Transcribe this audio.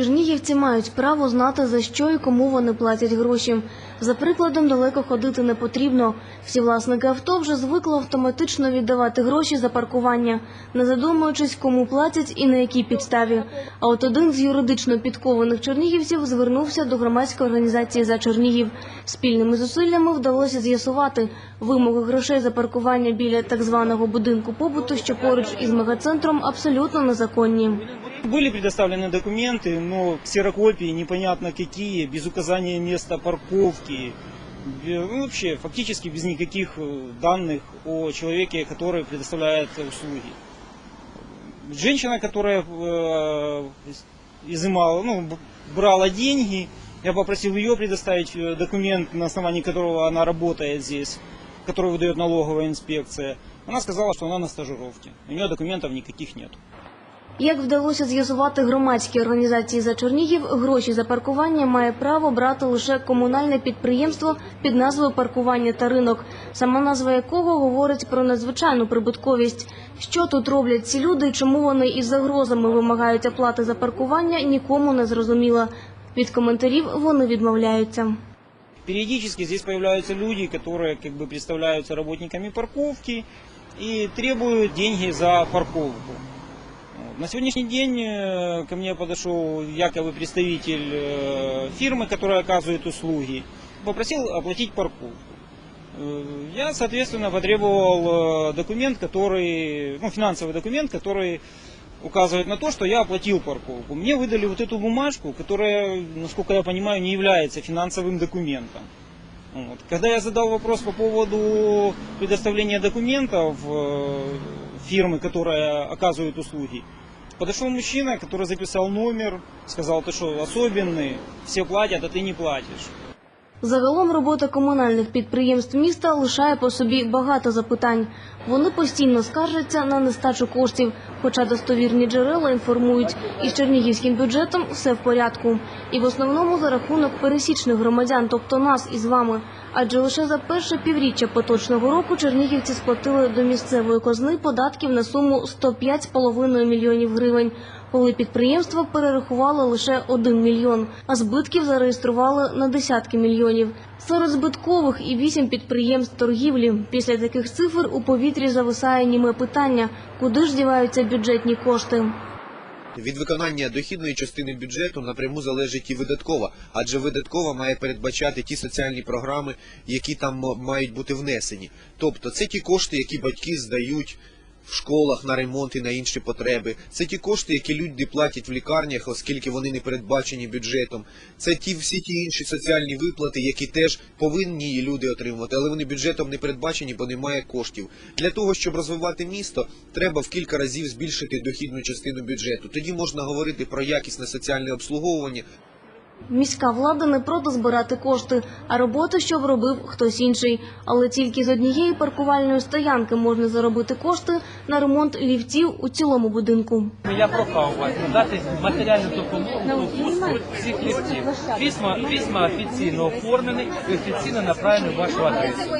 Чернігівці мають право знати, за що і кому вони платять гроші. За прикладом, далеко ходити не потрібно. Всі власники авто вже звикли автоматично віддавати гроші за паркування, не задумуючись, кому платять і на якій підставі. А от один з юридично підкованих чернігівців звернувся до громадської організації за Чернігів. Спільними зусиллями вдалося з'ясувати вимоги грошей за паркування біля так званого будинку побуту, що поруч із мегацентром, абсолютно незаконні. Были предоставлены документы, но ксерокопии непонятно какие, без указания места парковки, бе- ну, вообще фактически без никаких э, данных о человеке, который предоставляет услуги. Женщина, которая э, изымала, ну, брала деньги, я попросил ее предоставить э, документ, на основании которого она работает здесь, который выдает налоговая инспекция. Она сказала, что она на стажировке. У нее документов никаких нет. Як вдалося з'ясувати громадській організації за Чернігів, гроші за паркування має право брати лише комунальне підприємство під назвою Паркування та ринок, сама назва якого говорить про надзвичайну прибутковість. Що тут роблять ці люди, чому вони із загрозами вимагають оплати за паркування, нікому не зрозуміло. Від коментарів вони відмовляються. Периодически здесь появляются люди, которые как бы представляются парковки и требуют деньги за парковку. На сегодняшний день э, ко мне подошел якобы представитель э, фирмы, которая оказывает услуги, попросил оплатить парковку. Э, Я, соответственно, потребовал документ, который, ну, финансовый документ, который указывает на то, что я оплатил парковку. Мне выдали вот эту бумажку, которая, насколько я понимаю, не является финансовым документом. Вот. Когда я задал вопрос по поводу предоставления документов фирмы, которая оказывает услуги, подошел мужчина, который записал номер, сказал, ты что, особенный, все платят, а ты не платишь. Загалом робота комунальних підприємств міста лишає по собі багато запитань. Вони постійно скаржаться на нестачу коштів, хоча достовірні джерела інформують, із чернігівським бюджетом все в порядку. І в основному за рахунок пересічних громадян, тобто нас із вами. Адже лише за перше півріччя поточного року чернігівці сплатили до місцевої казни податків на суму 105,5 мільйонів гривень коли підприємства перерахували лише 1 мільйон, а збитків зареєстрували на десятки мільйонів. Серед збиткових і вісім підприємств торгівлі. Після таких цифр у повітрі зависає німе питання, куди ж діваються бюджетні кошти. Від виконання дохідної частини бюджету напряму залежить і видаткова, адже видаткова має передбачати ті соціальні програми, які там мають бути внесені. Тобто це ті кошти, які батьки здають в школах на ремонт і на інші потреби. Це ті кошти, які люди платять в лікарнях, оскільки вони не передбачені бюджетом. Це ті всі ті інші соціальні виплати, які теж повинні люди отримувати, але вони бюджетом не передбачені, бо немає коштів. Для того, щоб розвивати місто, треба в кілька разів збільшити дохідну частину бюджету. Тоді можна говорити про якісне соціальне обслуговування, Міська влада не проти збирати кошти, а роботу, що робив хтось інший. Але тільки з однієї паркувальної стоянки можна заробити кошти на ремонт ліфтів у цілому будинку. Я прохав вас надати матеріальну допомогу пуску всіх ліфтів. Письма офіційно оформлені і офіційно направлені в вашу адресу.